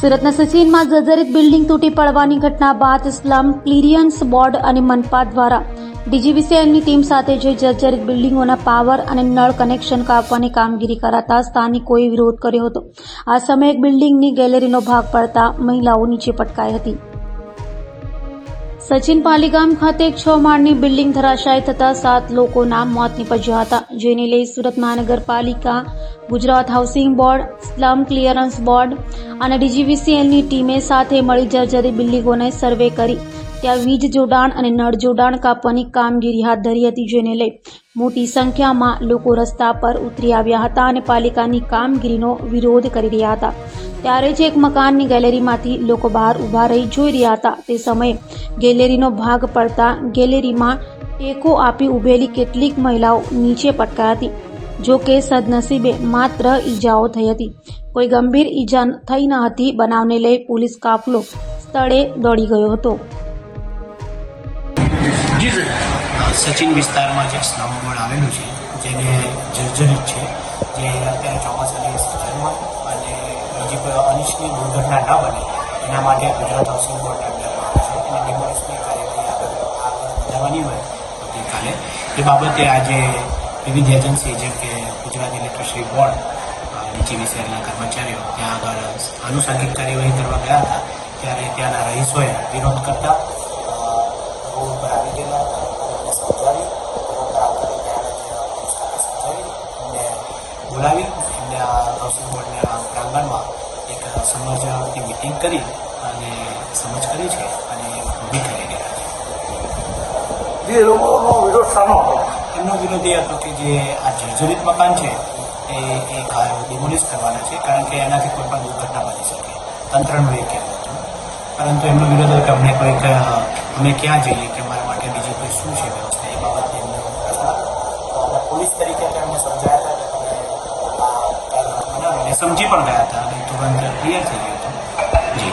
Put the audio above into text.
સુરતના સચિનમાં જર્જરિત બિલ્ડિંગ તૂટી પડવાની ઘટના બાદ સ્લમ ક્લિયરન્સ બોર્ડ અને મનપા દ્વારા ડીજીવીસીએલની ટીમ સાથે જઈ જર્જરિત બિલ્ડિંગોના પાવર અને નળ કનેક્શન કાપવાની કામગીરી કરાતા સ્થાનિકોએ વિરોધ કર્યો હતો. આ સમયે એક બિલ્ડિંગની ગેલેરીનો ભાગ પડતા મહિલાઓ નીચે પટકાઈ હતી. સચિન પાલીગામ ખાતે એક છ માળની બિલ્ડિંગ ધરાશાયી થતા સાત લોકોના મોત નીપજ્યા હતા. જેને લઈ સુરત મહાનગરપાલિકા, Gujarat housing board, slum clearance board અને ડીજીવીસીએલની ટીમે સાથે મળી જર્જરી બિલ્ડિંગોને સર્વે કરી. ત્યાં વીજ જોડાણ અને નળ જોડાણ કાપવાની કામગીરી હાથ ધરી હતી, જેને લઈ મોટી સંખ્યામાં લોકો રસ્તા પર ઉતરી આવ્યા હતા અને પાલિકાની કામગીરીનો વિરોધ કરી રહ્યા હતા. ત્યારે જ એક મકાનની ગેલેરીમાંથી લોકો બહાર ઊભા રહી જોઈ રહ્યા હતા. તે સમયે ગેલેરીનો ભાગ પડતા ગેલેરીમાં ટેકો આપી ઊભેલી કેટલીક મહિલાઓ નીચે પટકાઈ હતી, જો કે સદનસીબે માત્ર ઈજાઓ થઈ હતી. કોઈ ગંભીર ઈજા થઈ ન હતી. બનાવને લઈ પોલીસ કાફલો સ્થળે દોડી ગયો હતો. જી સચિન વિસ્તારમાં જે સ્લમ બોર્ડ આવેલું છે, જેને જર્જરિત છે, જે અત્યારે ચોમાસાની સિઝનમાં અને બીજી કોઈ અનિચ્છનીય દુર્ઘટના ન બને, એના માટે ગુજરાત હાઉસિંગ બોર્ડ આવે છે. અને ડિમોલિશની કાર્યવાહી વધારવાની હોય આવતીકાલે એ બાબતે આજે વિવિધ એજન્સી જેમ કે ગુજરાત ઇલેક્ટ્રિસિટી બોર્ડ ડીજીવીસીએલના કર્મચારીઓ ત્યાં આગળ આનુષંગિક કાર્યવાહી કરવા ગયા હતા. ત્યારે ત્યાંના રહીશોએ વિરોધ કરતા બોલાવી એમને આ હાઉસિંગ બોર્ડના પ્રાંગણમાં એક સમજની મિટિંગ કરી અને સમજ કરી છે અને ઊભી કરી ગયા છે. જે લોકોનો વિરોધ શાનો હતો. એમનો વિરોધ એ હતો કે જે આ જર્જરિત મકાન છે એ એ ડિમોલિશ કરવાના છે કારણ કે એનાથી કોઈ પણ દુર્ઘટના બની શકે. તંત્રનું એ કહેવું હતું. પરંતુ એમનો વિરોધ હતો કે અમને કોઈક અમે ક્યાં જઈએ કે મારા માટે બીજી કોઈ શું છે વ્યવસ્થા? એ બાબતે એમને પોલીસ તરીકે તેમને સમજાયા હતા. આ સમજી પણ ગયા હતા અને તુરંત ક્લિયર થઈ ગયું હતું. જી.